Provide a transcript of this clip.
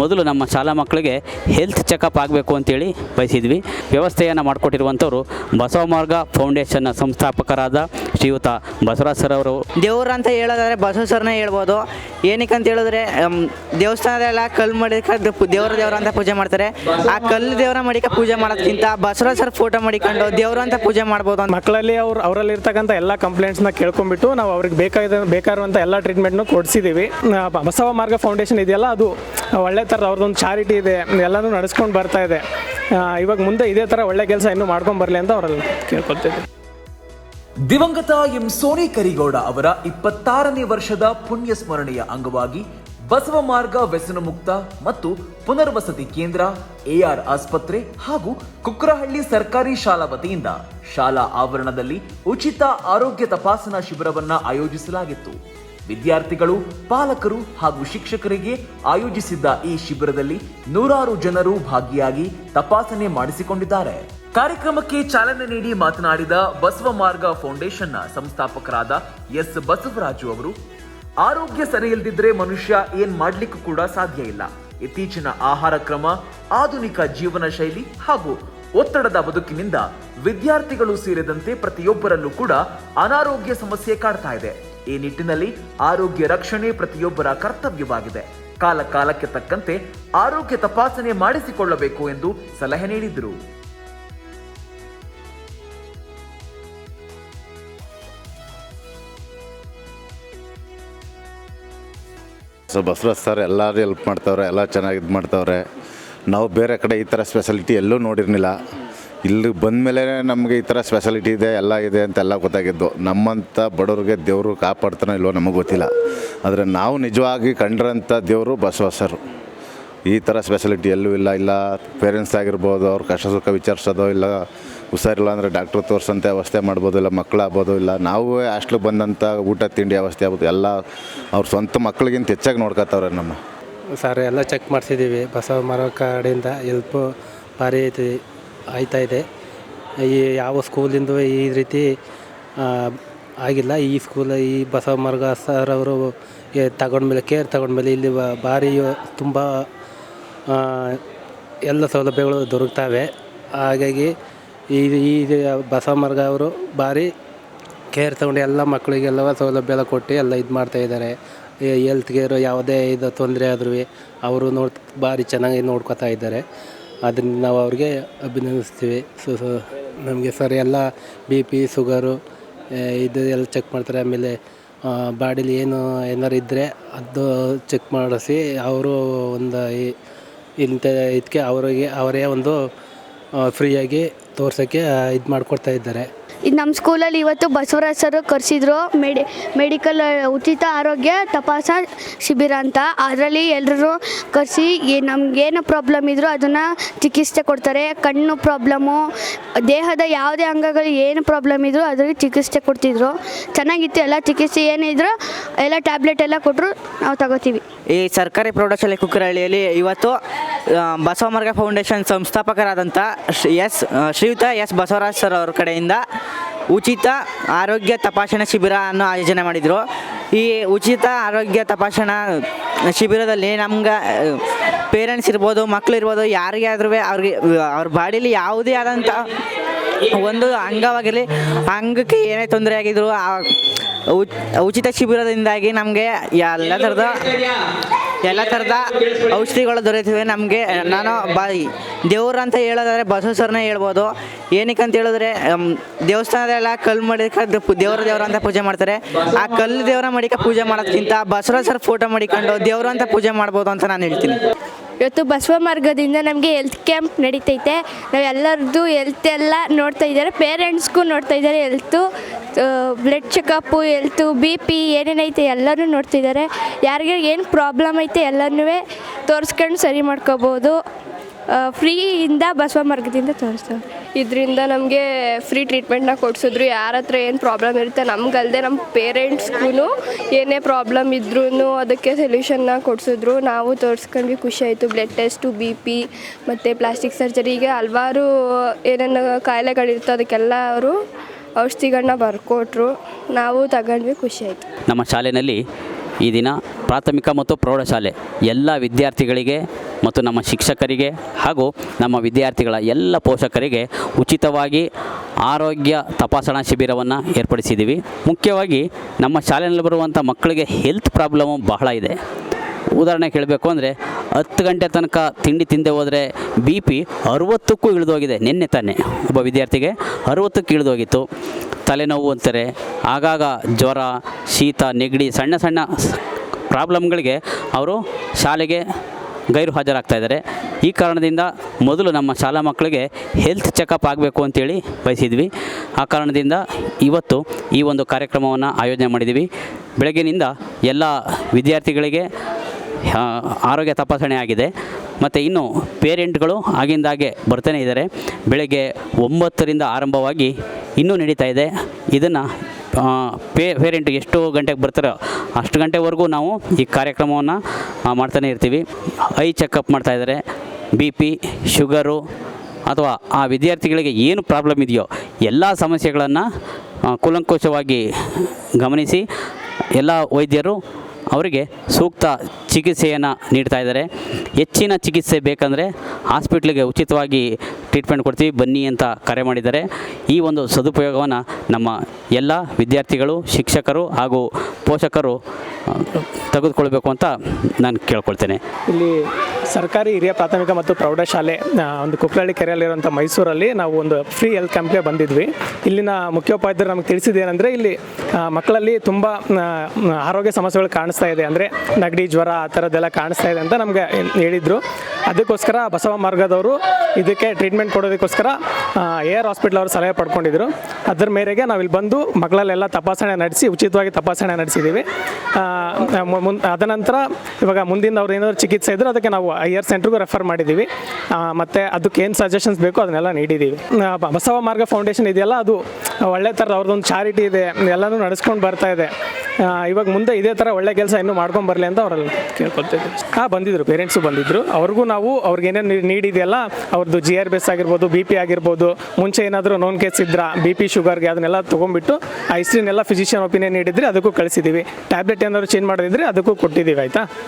ಮೊದಲು ನಮ್ಮ ಶಾಲಾ ಮಕ್ಕಳಿಗೆ ಹೆಲ್ತ್ ಚೆಕಪ್ ಆಗಬೇಕು ಅಂತೇಳಿ ಬಯಸಿದ್ವಿ. ವ್ಯವಸ್ಥೆಯನ್ನು ಮಾಡಿಕೊಟ್ಟಿರುವಂಥವರು ಬಸವ ಮಾರ್ಗ ಫೌಂಡೇಶನ್ನ ಸಂಸ್ಥಾಪಕರಾದ ಶ್ರೀಯುತ ಬಸವರಾಜ್ ಸರ್ ಅವರು. ದೇವ್ರು ಅಂತ ಹೇಳೋದಾದ್ರೆ ಬಸವ ಸರ್ನೇ ಹೇಳ್ಬೋದು. ಏನಕ್ಕೆ ಅಂತ ಹೇಳಿದ್ರೆ ದೇವಸ್ಥಾನದೆಲ್ಲ ಕಲ್ಲು ಮಡಿಕ ದೇವ್ರ ದೇವ್ರ ಅಂತ ಪೂಜೆ ಮಾಡ್ತಾರೆ. ಆ ಕಲ್ಲು ದೇವರ ಮಡಿಕ ಪೂಜೆ ಮಾಡೋದಕ್ಕಿಂತ ಬಸವರಾಜ್ ಸರ್ ಫೋಟೋ ಮಾಡಿಕೊಂಡು ದೇವ್ರು ಅಂತ ಪೂಜೆ ಮಾಡ್ಬೋದು ಅಂತ. ಮಕ್ಕಳಲ್ಲಿ ಅವ್ರು ಅವರಲ್ಲಿ ಇರ್ತಕ್ಕಂಥ ಎಲ್ಲ ಕಂಪ್ಲೇಂಟ್ಸ್ನ ಕೇಳ್ಕೊಂಡ್ಬಿಟ್ಟು ನಾವು ಅವ್ರಿಗೆ ಬೇಕಾದ ಬೇಕಾಗಿರುವಂಥ ಎಲ್ಲ ಟ್ರೀಟ್ಮೆಂಟ್ನು ಕೊಡಿಸಿದ್ದೀವಿ ಬಸವ ಮಾರ್ಗ ಫೌಂಡೇಶನ್ ಇದೆಯಲ್ಲ ಅದು ಒಳ್ಳೆ ಥರದ ಅವ್ರದ್ದೊಂದು ಚಾರಿಟಿ ಇದೆ. ಎಲ್ಲನೂ ನಡೆಸ್ಕೊಂಡು ಬರ್ತಾ ಇದೆ. ಇವಾಗ ಮುಂದೆ ಇದೇ ಥರ ಒಳ್ಳೆ ಕೆಲಸ ಇನ್ನೂ ಮಾಡ್ಕೊಂಡು ಬರಲಿ ಅಂತ ಅವರಲ್ಲಿ ಕೇಳ್ಕೊಳ್ತಿದ್ದೆ. ದಿವಂಗತ ಎಂ ಸೋನಿ ಕರಿಗೌಡ ಅವರ ಇಪ್ಪತ್ತಾರನೇ ವರ್ಷದ ಪುಣ್ಯ ಸ್ಮರಣೆಯ ಅಂಗವಾಗಿ ಬಸವ ಮಾರ್ಗ ವ್ಯಸನ ಮುಕ್ತ ಮತ್ತು ಪುನರ್ವಸತಿ ಕೇಂದ್ರ ಎಆರ್ ಆಸ್ಪತ್ರೆ ಹಾಗೂ ಕುಕ್ರಹಳ್ಳಿ ಸರ್ಕಾರಿ ಶಾಲಾ ವತಿಯಿಂದ ಶಾಲಾ ಆವರಣದಲ್ಲಿ ಉಚಿತ ಆರೋಗ್ಯ ತಪಾಸಣಾ ಶಿಬಿರವನ್ನ ಆಯೋಜಿಸಲಾಗಿತ್ತು. ವಿದ್ಯಾರ್ಥಿಗಳು, ಪಾಲಕರು ಹಾಗೂ ಶಿಕ್ಷಕರಿಗೆ ಆಯೋಜಿಸಿದ್ದ ಈ ಶಿಬಿರದಲ್ಲಿ ನೂರಾರು ಜನರು ಭಾಗಿಯಾಗಿ ತಪಾಸಣೆ ಮಾಡಿಸಿಕೊಂಡಿದ್ದಾರೆ. ಕಾರ್ಯಕ್ರಮಕ್ಕೆ ಚಾಲನೆ ನೀಡಿ ಮಾತನಾಡಿದ ಬಸವ ಮಾರ್ಗ ಫೌಂಡೇಶನ್ನ ಸಂಸ್ಥಾಪಕರಾದ ಎಸ್ ಬಸವರಾಜು ಅವರು, ಆರೋಗ್ಯ ಸರಿಯಿಲ್ಲದಿದ್ರೆ ಮನುಷ್ಯ ಏನ್ ಮಾಡ್ಲಿಕ್ಕೂ ಕೂಡ ಸಾಧ್ಯ ಇಲ್ಲ. ಇತ್ತೀಚಿನ ಆಹಾರ ಕ್ರಮ, ಆಧುನಿಕ ಜೀವನ ಶೈಲಿ ಹಾಗೂ ಒತ್ತಡದ ಬದುಕಿನಿಂದ ವಿದ್ಯಾರ್ಥಿಗಳು ಸೇರಿದಂತೆ ಪ್ರತಿಯೊಬ್ಬರಲ್ಲೂ ಕೂಡ ಅನಾರೋಗ್ಯ ಸಮಸ್ಯೆ ಕಾಡ್ತಾ ಇದೆ. ಈ ನಿಟ್ಟಿನಲ್ಲಿ ಆರೋಗ್ಯ ರಕ್ಷಣೆ ಪ್ರತಿಯೊಬ್ಬರ ಕರ್ತವ್ಯವಾಗಿದೆ. ಕಾಲ ಕಾಲಕ್ಕೆ ತಕ್ಕಂತೆ ಆರೋಗ್ಯ ತಪಾಸಣೆ ಮಾಡಿಸಿಕೊಳ್ಳಬೇಕು ಎಂದು ಸಲಹೆ ನೀಡಿದರು. ಸೊ ಸರ್ ಎಲ್ಲರೂ ಹೆಲ್ಪ್ ಮಾಡ್ತವ್ರೆ, ಎಲ್ಲ ಚೆನ್ನಾಗಿ ಇದು ಮಾಡ್ತವ್ರೆ. ನಾವು ಬೇರೆ ಕಡೆ ಈ ಥರ ಸ್ಪೆಷಾಲಿಟಿ ಎಲ್ಲೂ ನೋಡಿರ್ಲಿಲ್ಲ. ಇಲ್ಲಿ ಬಂದಮೇಲೆ ನಮಗೆ ಈ ಥರ ಸ್ಪೆಷಾಲಿಟಿ ಇದೆ, ಎಲ್ಲ ಇದೆ ಅಂತೆಲ್ಲ ಗೊತ್ತಾಗಿದ್ದು. ನಮ್ಮಂಥ ಬಡವ್ರಿಗೆ ದೇವರು ಕಾಪಾಡ್ತಾನೋ ಇಲ್ವೋ ನಮಗೆ ಗೊತ್ತಿಲ್ಲ. ಆದರೆ ನಾವು ನಿಜವಾಗಿ ಕಂಡ್ರಂಥ ದೇವರು ಬಸವಸರು. ಈ ಥರ ಸ್ಪೆಷಾಲಿಟಿ ಎಲ್ಲೂ ಇಲ್ಲ. ಇಲ್ಲ ಪೇರೆಂಟ್ಸ್ ಆಗಿರ್ಬೋದು, ಅವ್ರು ಕಷ್ಟ ಸುಖ ವಿಚಾರಿಸೋದು ಇಲ್ಲ, ಹುಷಾರಿಲ್ಲ ಅಂದರೆ ಡಾಕ್ಟ್ರ್ ತೋರಿಸೋಂಥ ವ್ಯವಸ್ಥೆ ಮಾಡ್ಬೋದು, ಇಲ್ಲ ಮಕ್ಕಳಾಗ್ಬೋದು ಇಲ್ಲ ನಾವು ಹಾಸ್ಟ್ಲಿಗೆ ಬಂದಂಥ ಊಟ, ತಿಂಡಿ ವ್ಯವಸ್ಥೆ ಆಗ್ಬೋದು, ಎಲ್ಲ ಅವ್ರ ಸ್ವಂತ ಮಕ್ಕಳಿಗಿಂತ ಹೆಚ್ಚಾಗಿ ನೋಡ್ಕೊತಾವ್ರೆ ನಮ್ಮ. ಸರ್, ಎಲ್ಲ ಚೆಕ್ ಮಾಡಿಸಿದ್ದೀವಿ. ಬಸವ ಮರ ಕಡೆಯಿಂದ ಎಲ್ಪು ಭಾರಿ ಐತಿ. ಆಯ್ತಾ ಇದೆ. ಈ ಯಾವ ಸ್ಕೂಲಿಂದ ಈ ರೀತಿ ಆಗಿಲ್ಲ. ಈ ಸ್ಕೂಲ್ ಈ ಬಸವ ಮಾರ್ಗ ಸರ್ ಅವರು ತಗೊಂಡ್ಮೇಲೆ ಕೇರ್ ತಗೊಂಡ್ಮೇಲೆ ಇಲ್ಲಿ ಭಾರಿ ತುಂಬ ಎಲ್ಲ ಸೌಲಭ್ಯಗಳು ದೊರಕ್ತವೆ. ಹಾಗಾಗಿ ಈ ಈ ಬಸವ ಮಾರ್ಗ ಅವರು ಭಾರಿ ಕೇರ್ ತಗೊಂಡು ಎಲ್ಲ ಮಕ್ಕಳಿಗೆಲ್ಲ ಸೌಲಭ್ಯ ಎಲ್ಲ ಕೊಟ್ಟು ಎಲ್ಲ ಇದು ಮಾಡ್ತಾ ಇದ್ದಾರೆ. ಹೆಲ್ತ್ ಕೇರು ಯಾವುದೇ ಇದು ತೊಂದರೆ ಆದ್ರೂ ಅವರು ನೋಡಿ, ಭಾರಿ ಚೆನ್ನಾಗಿ ನೋಡ್ಕೋತಾ ಇದ್ದಾರೆ. ಅದರಿಂದ ನಾವು ಅವ್ರಿಗೆ ಅಭಿನಂದಿಸ್ತೀವಿ. ಸೊ ಸೊ ನಮಗೆ ಸರ್, ಎಲ್ಲ ಬಿ ಪಿ ಶುಗರು ಇದು ಎಲ್ಲ ಚೆಕ್ ಮಾಡ್ತಾರೆ. ಆಮೇಲೆ ಬಾಡಿಲಿ ಏನು ಏನಾರು ಇದ್ದರೆ ಅದು ಚೆಕ್ ಮಾಡಿಸಿ ಅವರು ಒಂದು ಇಂಥ ಇದಕ್ಕೆ ಅವರಿಗೆ, ಅವರೇ ಒಂದು ಫ್ರೀಯಾಗಿ ತೋರ್ಸೋಕ್ಕೆ ಇದು ಮಾಡಿಕೊಡ್ತಾ ಇದ್ದಾರೆ. ಇದು ನಮ್ಮ ಸ್ಕೂಲಲ್ಲಿ ಇವತ್ತು ಬಸವರಾಜ್ ಸರ್ ಕರೆಸಿದ್ರು. ಮೆಡಿ, ಮೆಡಿಕಲ್, ಉಚಿತ ಆರೋಗ್ಯ ತಪಾಸಾ ಶಿಬಿರ ಅಂತ. ಅದರಲ್ಲಿ ಎಲ್ಲರೂ ಕರೆಸಿ ನಮಗೇನು ಪ್ರಾಬ್ಲಮ್ ಇದ್ದರೂ ಅದನ್ನು ಚಿಕಿತ್ಸೆ ಕೊಡ್ತಾರೆ. ಕಣ್ಣು ಪ್ರಾಬ್ಲಮ್ಮು ದೇಹದ ಯಾವುದೇ ಅಂಗಗಳು ಏನು ಪ್ರಾಬ್ಲಮ್ ಇದ್ದರೂ ಅದರಲ್ಲಿ ಚಿಕಿತ್ಸೆ ಕೊಡ್ತಿದ್ರು. ಚೆನ್ನಾಗಿತ್ತು, ಎಲ್ಲ ಚಿಕಿತ್ಸೆ ಏನಿದ್ರು ಎಲ್ಲ ಟ್ಯಾಬ್ಲೆಟ್ ಎಲ್ಲ ಕೊಟ್ಟರು ನಾವು ತಗೋತೀವಿ. ಈ ಸರ್ಕಾರಿ ಪ್ರೌಢಶಾಲೆ ಕುಕ್ಕರಹಳ್ಳಿಯಲ್ಲಿ ಇವತ್ತು ಆ, ಬಸವ ಮಾರ್ಗ ಫೌಂಡೇಶನ್ ಸಂಸ್ಥಾಪಕರಾದಂಥ ಎಸ್ ಶ್ರೀಯುತ ಎಸ್ ಬಸವರಾಜ್ ಸರ್ ಅವ್ರ ಕಡೆಯಿಂದ ಉಚಿತ ಆರೋಗ್ಯ ತಪಾಸಣಾ ಶಿಬಿರ ಅನ್ನು ಆಯೋಜನೆ ಮಾಡಿದರು. ಈ ಉಚಿತ ಆರೋಗ್ಯ ತಪಾಸಣಾ ಶಿಬಿರದಲ್ಲಿ ನಮ್ಗೆ ಪೇರೆಂಟ್ಸ್ ಇರ್ಬೋದು ಮಕ್ಕಳು ಇರ್ಬೋದು ಯಾರಿಗೆ ಆದ್ರೂ ಅವ್ರಿಗೆ ಅವ್ರ ಬಾಡಿಲಿ ಯಾವುದೇ ಆದಂಥ ಒಂದು ಅಂಗವಾಗಿರಲಿ ಅಂಗಕ್ಕೆ ಏನೇ ತೊಂದರೆ ಆಗಿದ್ರು ಉಚಿತ ಶಿಬಿರದಿಂದಾಗಿ ನಮಗೆ ಎಲ್ಲ ಥರದ ಎಲ್ಲ ಥರದ ಔಷಧಿಗಳು ದೊರೆತಿವೆ ನಮಗೆ, ನಾನು ಬಾಯಿ ದೇವ್ರು ಅಂತ ಹೇಳೋದಾದ್ರೆ ಬಸವೇಶ್ವರನೇ ಹೇಳ್ಬೋದು. ಏನಕ್ಕೆ ಅಂತ ಹೇಳಿದ್ರೆ ದೇವಸ್ಥಾನದಲ್ಲ ಕಲ್ಲು ಮಡಿಕ ದೇವ್ರ ದೇವ್ರ ಅಂತ ಪೂಜೆ ಮಾಡ್ತಾರೆ. ಆ ಕಲ್ಲು ದೇವರ ಮಡಿಕ ಪೂಜೆ ಮಾಡೋದಕ್ಕಿಂತ ಬಸವೇಶ್ವರ ಫೋಟೋ ಮಾಡಿಕೊಂಡು ದೇವ್ರು ಅಂತ ಪೂಜೆ ಮಾಡ್ಬೋದು ಅಂತ ನಾನು ಹೇಳ್ತೀನಿ. ಇವತ್ತು ಬಸವ ಮಾರ್ಗದಿಂದ ನಮಗೆ ಹೆಲ್ತ್ ಕ್ಯಾಂಪ್ ನಡೀತೈತೆ. ನಾವು ಎಲ್ಲರದ್ದು ಹೆಲ್ತ್ ಎಲ್ಲ ನೋಡ್ತಾ ಇದ್ದಾರೆ. ಪೇರೆಂಟ್ಸ್ಗೂ ನೋಡ್ತಾ ಇದ್ದಾರೆ health blood checkup health B P ಏನೇನೈತೆ ಎಲ್ಲನೂ ನೋಡ್ತಿದ್ದಾರೆ ಯಾರಿಗೆ ಏನು ಪ್ರಾಬ್ಲಮ್ ಐತೆ ಎಲ್ಲನೂ ತೋರಿಸ್ಕೊಂಡು ಸರಿ ಮಾಡ್ಕೋಬೋದು. ಫ್ರೀಯಿಂದ ಬಸವ ಮಾರ್ಗದಿಂದ ತೋರಿಸ್ತಾರೆ. ಇದರಿಂದ ನಮಗೆ ಫ್ರೀ ಟ್ರೀಟ್ಮೆಂಟ್ನ ಕೊಡಿಸಿದ್ರು. ಯಾರ ಹತ್ರ ಏನು ಪ್ರಾಬ್ಲಮ್ ಇರುತ್ತೆ ನಮಗಲ್ಲದೆ ನಮ್ಮ ಪೇರೆಂಟ್ಸ್ಗೂ ಏನೇ ಪ್ರಾಬ್ಲಮ್ ಇದ್ರೂ ಅದಕ್ಕೆ ಸೊಲ್ಯೂಷನ್ನ ಕೊಡಿಸಿದ್ರು. ನಾವು ತೋರಿಸ್ಕೊಂಡ್ವಿ ಖುಷಿ ಆಯಿತು. ಬ್ಲಡ್ ಟೆಸ್ಟು ಬಿ ಪಿ ಮತ್ತು ಪ್ಲಾಸ್ಟಿಕ್ ಸರ್ಜರಿ ಹೀಗೆ ಹಲವಾರು ಏನೇನು ಕಾಯಿಲೆಗಳಿರ್ತೋ ಅದಕ್ಕೆಲ್ಲ ಅವರು ಔಷಧಿಗಳನ್ನ ಬರ್ಕೊಟ್ರು. ನಾವು ತಗೊಂಡ್ವಿ, ಖುಷಿ ಆಯಿತು. ನಮ್ಮ ಶಾಲೆಯಲ್ಲಿ ಈ ದಿನ ಪ್ರಾಥಮಿಕ ಮತ್ತು ಪ್ರೌಢಶಾಲೆ ಎಲ್ಲ ವಿದ್ಯಾರ್ಥಿಗಳಿಗೆ ಮತ್ತು ನಮ್ಮ ಶಿಕ್ಷಕರಿಗೆ ಹಾಗೂ ನಮ್ಮ ವಿದ್ಯಾರ್ಥಿಗಳ ಎಲ್ಲ ಪೋಷಕರಿಗೆ ಉಚಿತವಾಗಿ ಆರೋಗ್ಯ ತಪಾಸಣಾ ಶಿಬಿರವನ್ನು ಏರ್ಪಡಿಸಿದ್ದೀವಿ. ಮುಖ್ಯವಾಗಿ ನಮ್ಮ ಶಾಲೆಯಲ್ಲಿ ಬರುವಂಥ ಮಕ್ಕಳಿಗೆ ಹೆಲ್ತ್ ಪ್ರಾಬ್ಲಮ್ಮು ಬಹಳ ಇದೆ. ಉದಾಹರಣೆ ಹೇಳಬೇಕು ಅಂದರೆ ಹತ್ತು ಗಂಟೆ ತನಕ ತಿಂಡಿ ತಿಂದೆ ಹೋದರೆ ಬಿ ಪಿ ಅರುವತ್ತಕ್ಕೂ ಇಳಿದೋಗಿದೆ ನಿನ್ನೆ ತಾನೆ ಒಬ್ಬ ವಿದ್ಯಾರ್ಥಿಗೆ ಅರುವತ್ತಕ್ಕೆ ಇಳಿದೋಗಿತ್ತು. ತಲೆನೋವು ಅಂತಾರೆ, ಆಗಾಗ ಜ್ವರ, ಶೀತ, ನೆಗಡಿ, ಸಣ್ಣ ಸಣ್ಣ ಪ್ರಾಬ್ಲಮ್ಗಳಿಗೆ ಅವರು ಶಾಲೆಗೆ ಗೈರು ಹಾಜರಾಗ್ತಾ ಇದ್ದಾರೆ. ಈ ಕಾರಣದಿಂದ ಮೊದಲು ನಮ್ಮ ಶಾಲಾ ಮಕ್ಕಳಿಗೆ ಹೆಲ್ತ್ ಚೆಕಪ್ ಆಗಬೇಕು ಅಂತೇಳಿ ಬಯಸಿದ್ವಿ. ಆ ಕಾರಣದಿಂದ ಇವತ್ತು ಈ ಒಂದು ಕಾರ್ಯಕ್ರಮವನ್ನು ಆಯೋಜನೆ ಮಾಡಿದ್ದೀವಿ. ಬೆಳಗ್ಗಿನಿಂದ ಎಲ್ಲ ವಿದ್ಯಾರ್ಥಿಗಳಿಗೆ ಆರೋಗ್ಯ ತಪಾಸಣೆ ಆಗಿದೆ. ಮತ್ತು ಇನ್ನು ಪೇರೆಂಟ್ಗಳು ಆಗಿಂದಾಗೆ ಬರ್ತಾನೆ ಇದ್ದಾರೆ. ಬೆಳಗ್ಗೆ ಒಂಬತ್ತರಿಂದ ಆರಂಭವಾಗಿ ಇನ್ನೂ ನಡೀತಾ ಇದೆ. ಇದನ್ನು ಪೇ, ಪೇರೆಂಟ್ ಎಷ್ಟು ಗಂಟೆಗೆ ಬರ್ತಾರೋ ಅಷ್ಟು ಗಂಟೆವರೆಗೂ ನಾವು ಈ ಕಾರ್ಯಕ್ರಮವನ್ನು ಮಾಡ್ತಾನೆ ಇರ್ತೀವಿ. ಐ ಚೆಕಪ್ ಮಾಡ್ತಾ ಇದ್ದಾರೆ. ಬಿ ಪಿ, ಶುಗರು ಅಥವಾ ಆ ವಿದ್ಯಾರ್ಥಿಗಳಿಗೆ ಏನು ಪ್ರಾಬ್ಲಮ್ ಇದೆಯೋ ಎಲ್ಲ ಸಮಸ್ಯೆಗಳನ್ನು ಕೂಲಂಕುಷವಾಗಿ ಗಮನಿಸಿ ಎಲ್ಲ ವೈದ್ಯರು ಅವರಿಗೆ ಸೂಕ್ತ ಚಿಕಿತ್ಸೆಯನ್ನು ನೀಡ್ತಾ ಇದ್ದಾರೆ. ಹೆಚ್ಚಿನ ಚಿಕಿತ್ಸೆ ಬೇಕಂದರೆ ಹಾಸ್ಪಿಟ್ಲಿಗೆ ಉಚಿತವಾಗಿ ಟ್ರೀಟ್ಮೆಂಟ್ ಕೊಡ್ತೀವಿ, ಬನ್ನಿ ಅಂತ ಕರೆ ಮಾಡಿದ್ದಾರೆ. ಈ ಒಂದು ಸದುಪಯೋಗವನ್ನು ನಮ್ಮ ಎಲ್ಲ ವಿದ್ಯಾರ್ಥಿಗಳು, ಶಿಕ್ಷಕರು ಹಾಗೂ ಪೋಷಕರು ತೆಗೆದುಕೊಳ್ಬೇಕು ಅಂತ ನಾನು ಕೇಳ್ಕೊಳ್ತೇನೆ. ಇಲ್ಲಿ ಸರ್ಕಾರಿ ಹಿರಿಯ ಪ್ರಾಥಮಿಕ ಮತ್ತು ಪ್ರೌಢಶಾಲೆ ಒಂದು ಕುಕ್ಕರಳ್ಳಿ ಕೆರೆಯಲ್ಲಿರುವಂಥ ಮೈಸೂರಲ್ಲಿ ನಾವು ಒಂದು ಫ್ರೀ ಹೆಲ್ತ್ ಕ್ಯಾಂಪ್ಗೆ ಬಂದಿದ್ವಿ. ಇಲ್ಲಿನ ಮುಖ್ಯೋಪಾಧ್ಯಾಯರು ನಮಗೆ ತಿಳಿಸಿದ್ದೇನೆಂದರೆ ಇಲ್ಲಿ ಮಕ್ಕಳಲ್ಲಿ ತುಂಬ ಆರೋಗ್ಯ ಸಮಸ್ಯೆಗಳು ಕಾಣಿಸ್ತಾ ಇದೆ ಅಂದರೆ ನಗಡಿ ಜ್ವರ ಆ ಥರದ್ದೆಲ್ಲ ಕಾಣಿಸ್ತಾ ಇದೆ ಅಂತ ನಮಗೆ ಹೇಳಿದರು. ಅದಕ್ಕೋಸ್ಕರ ಬಸವ ಮಾರ್ಗದವರು ಇದಕ್ಕೆ ಟ್ರೀಟ್ಮೆಂಟ್ ಕೊಡೋದಕ್ಕೋಸ್ಕರ ಎ ಆರ್ ಹಾಸ್ಪಿಟ್ಲ್ ಅವರು ಸಲಹೆ ಪಡ್ಕೊಂಡಿದ್ರು. ಅದರ ಮೇರೆಗೆ ನಾವು ಇಲ್ಲಿ ಬಂದು ಮಕ್ಕಳಲ್ಲೆಲ್ಲ ತಪಾಸಣೆ ನಡೆಸಿ, ಉಚಿತವಾಗಿ ತಪಾಸಣೆ ನಡೆಸಿದ್ದೀವಿ ಅದನಂತರ ಇವಾಗ ಮುಂದಿನ ಅವ್ರು ಏನಾದರೂ ಚಿಕಿತ್ಸೆ ಇದ್ದರೆ ಅದಕ್ಕೆ ನಾವು ಐಯರ್ ಸೆಂಟ್ರಿಗೂ ರೆಫರ್ ಮಾಡಿದ್ದೀವಿ ಮತ್ತು ಅದಕ್ಕೆ ಏನು ಸಜೆಷನ್ಸ್ ಬೇಕೋ ಅದನ್ನೆಲ್ಲ ನೀಡಿದ್ದೀವಿ ಬಸವ ಮಾರ್ಗ ಫೌಂಡೇಶನ್ ಇದೆಯಲ್ಲ, ಅದು ಒಳ್ಳೆ ಥರದ ಅವ್ರದ್ದೊಂದು ಚಾರಿಟಿ ಇದೆ, ಎಲ್ಲನೂ ನಡೆಸ್ಕೊಂಡು ಬರ್ತಾ ಇದೆ. ಇವಾಗ ಮುಂದೆ ಇದೇ ಥರ ಒಳ್ಳೆ ಕೆಲಸ ಇನ್ನೂ ಮಾಡ್ಕೊಂಡು ಬರಲಿ ಅಂತ ಅವರಲ್ಲಿ ಕೇಳ್ಕೊಳ್ತಿದ್ವಿ ಹಾಂ, ಬಂದಿದ್ರು. ಪೇರೆಂಟ್ಸು ಬಂದಿದ್ರು. ಅವ್ರಿಗೂ ನಾವು ಅವ್ರಿಗೆ ಏನೇನು ನೀಡಿದೆಯಲ್ಲ ಅವ್ರದ್ದು ಜಿ ಆರ್ ಬೆಸ್ ಆಗಿರ್ಬೋದು ಬಿ ಪಿ ಆಗಿರ್ಬೋದು, ಮುಂಚೆ ಏನಾದರೂ ನೋನ್ ಕೇಸ್ ಇದ್ರ ಬಿ ಪಿ ಶುಗರ್ಗೆ ಅದನ್ನೆಲ್ಲ ತೊಗೊಂಡ್ಬಿಟ್ಟು, ಆ ಹಿಸ್ಟ್ರಿನೆಲ್ಲ ಫಿಸಿಷಿಯನ್ ಒಪಿನಿಯನ್ ನೀಡಿದ್ರೆ ಅದಕ್ಕೂ ಕಳಿಸಿದ್ದೀವಿ ಟ್ಯಾಬ್ಲೆಟ್ ಏನಾದರೂ ಚೇಂಜ್ ಮಾಡೋದಿದ್ರೆ ಅದಕ್ಕೂ ಕೊಟ್ಟಿದ್ದೀವಿ ಆಯಿತಾ?